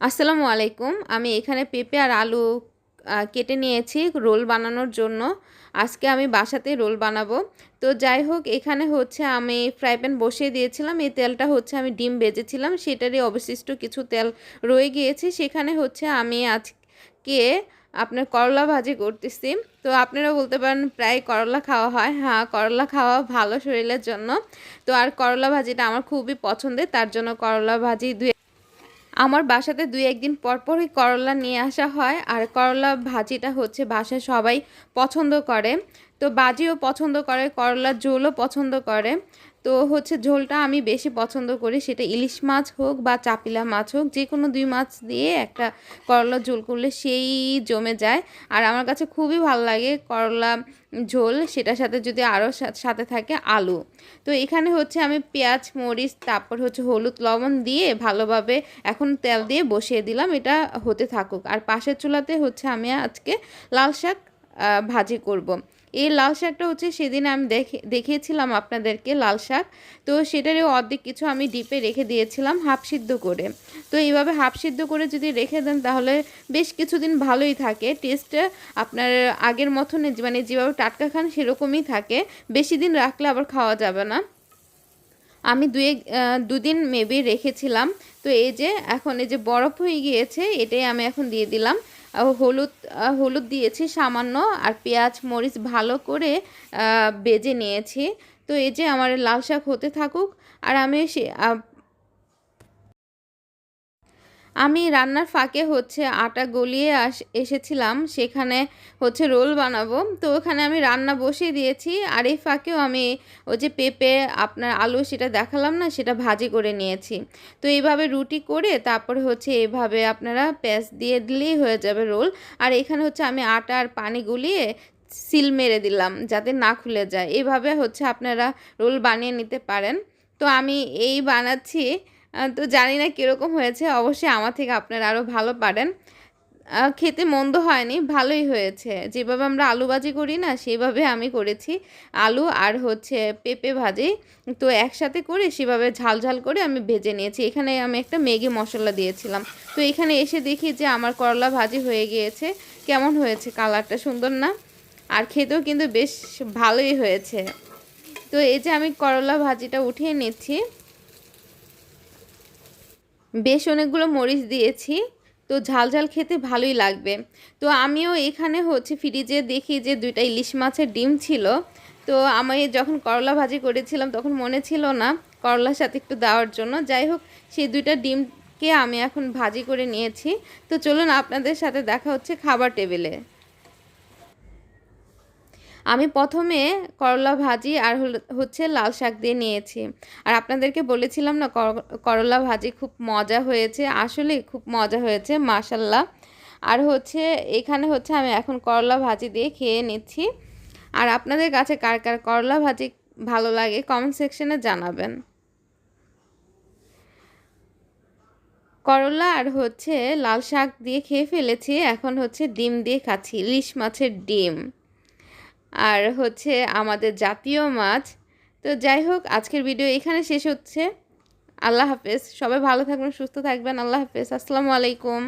আসসালামু আলাইকুম। আমি এখানে পেঁপে আর আলু কেটে নিয়েছি রোল বানানোর জন্য। আজকে আমি বাসাতে রোল বানাবো। তো যাই হোক, এখানে হচ্ছে আমি ফ্রাই প্যান বসিয়ে দিয়েছিলাম। এই তেলটা হচ্ছে আমি ডিম বেজেছিলাম। সেটারই অবশিষ্ট কিছু তেল রয়ে গিয়েছে। সেখানে হচ্ছে আমি আজকে আপনার করলা ভাজি করতেছি। তো আপনারা বলতে পারেন, প্রায় করলা খাওয়া হয়। হ্যাঁ করলা খাওয়া ভালো শরীরের জন্য। তো আর করলা ভাজিটা আমার খুবই পছন্দের। তার জন্য করলা ভাজি দুই আমার বাসাতে দুই একদিন পরপরই করলা নিয়ে আসা হয়। আর করলা ভাজিটা হচ্ছে বাসায় সবাই পছন্দ করে। তো বাজিও পছন্দ করে, করলার ঝোলও পছন্দ করে। তো হচ্ছে ঝোলটা আমি বেশি পছন্দ করি, সেটা ইলিশ মাছ হোক বা চাপিলা মাছ হোক যে কোনো দুই মাছ দিয়ে একটা করলা ঝোল করলে সেই জমে যায়। আর আমার কাছে খুবই ভালো লাগে করলা ঝোল, সেটার সাথে যদি আরও সাথে থাকে আলু। তো এখানে হচ্ছে আমি পেঁয়াজ, মরিচ, তারপর হচ্ছে হলুদ লবণ দিয়ে ভালোভাবে এখন তেল দিয়ে বসিয়ে দিলাম, এটা হতে থাকুক। আর পাশের চুলাতে হচ্ছে আমি আজকে লাল শাক ভাজি করব। এই লাল শাকটা হচ্ছে সেদিন আমি দেখে, দেখিয়েছিলাম আপনাদেরকে লাল শাক। তো সেটারও অর্ধেক কিছু আমি ডিপে রেখে দিয়েছিলাম হাফ সিদ্ধ করে। তো এইভাবে হাফ সিদ্ধ করে যদি রেখে দেন তাহলে বেশ কিছুদিন ভালোই থাকে। টেস্টটা আপনার আগের মতন মানে যেভাবে টাটকা খান সেরকমই থাকে। বেশি দিন রাখলে আবার খাওয়া যাবে না। আমি দুই দুদিন মেবি রেখেছিলাম। তো এই যে এখন এই যে বরফ হয়ে গিয়েছে, এটাই আমি এখন দিয়ে দিলাম। হলুদ হলুদ দিয়েছি সামান্য আর পেঁয়াজ, মরিচ ভালো করে বেজে নিয়েছি। তো এই যে আমার লাল শাক হতে থাকুক আর আমি সে আমি রান্নার ফাঁকে হচ্ছে আটা গলিয়ে আস, এসেছিলাম, সেখানে হচ্ছে রোল বানাবো। তো ওখানে আমি রান্না বসিয়ে দিয়েছি, আর এই ফাঁকেও আমি ওই যে পেঁপে, আপনার আলু সেটা দেখালাম না, সেটা ভাজি করে নিয়েছি। তো এইভাবে রুটি করে তারপরে হচ্ছে এইভাবে আপনারা পেঁয়াজ দিয়ে দিলেই হয়ে যাবে রোল। আর এখানে হচ্ছে আমি আটা আর পানি গুলিয়ে সিল মেরে দিলাম, যাতে না খুলে যায়। এইভাবে হচ্ছে আপনারা রোল বানিয়ে নিতে পারেন। তো আমি এই বানাচ্ছি তো জানি না কীরকম হয়েছে। অবশ্যই আমার থেকে আপনারা আরও ভালো পারেন। খেতে মন্দ হয়নি, ভালোই হয়েছে। যেভাবে আমরা আলু ভাজি করি না, সেভাবে আমি করেছি। আলু আর হচ্ছে পেঁপে ভাজি। তো একসাথে করে সেভাবে ঝাল ঝাল করে আমি ভেজে নিয়েছি। এখানে আমি একটা ম্যাগি মশলা দিয়েছিলাম। তো এখানে এসে দেখি যে আমার করলা ভাজি হয়ে গিয়েছে। কেমন হয়েছে কালারটা? সুন্দর না? আর খেতেও কিন্তু বেশ ভালোই হয়েছে। তো এই যে আমি করলা ভাজিটা উঠিয়ে নিচ্ছি। বেশ অনেকগুলো মরিচ দিয়েছি। তো ঝাল ঝাল খেতে ভালোই লাগবে। তো আমিও এখানে হচ্ছে ফ্রিজে দেখি যে দুইটা ইলিশ মাছের ডিম ছিল। তো আমি যখন করলা ভাজি করেছিলাম তখন মনে ছিল না করলার সাথে একটু দেওয়ার জন্য। যাই হোক, সেই দুইটা ডিমকে আমি এখন ভাজি করে নিয়েছি। তো চলুন আপনাদের সাথে দেখা হচ্ছে খাবার টেবিলে। আমি প্রথমে করলা ভাজি আর হচ্ছে লাল শাক দিয়ে নিয়েছি। আর আপনাদেরকে বলেছিলাম না করলা ভাজি খুব মজা হয়েছে আসলে খুব মজা হয়েছে, মাশাল্লাহ। আর হচ্ছে এখানে হচ্ছে আমি এখন করলা ভাজি দিয়ে খেয়ে নিচ্ছি। আর আপনাদের কাছে কার কার করলা ভাজি ভালো লাগে কমেন্ট সেকশনে জানাবেন। করলা আর হচ্ছে লাল শাক দিয়ে খেয়ে ফেলেছি, এখন হচ্ছে ডিম দিয়ে খাচ্ছি, ইলিশ মাছের ডিম। আর হচ্ছে আমাদের জাতীয় মাছ। তো যাই হোক, আজকের ভিডিও এখানে শেষ হচ্ছে। আল্লাহ হাফেজ। সবাই ভালো থাকবেন, সুস্থ থাকবেন। আল্লাহ হাফেজ। আসসালামু আলাইকুম।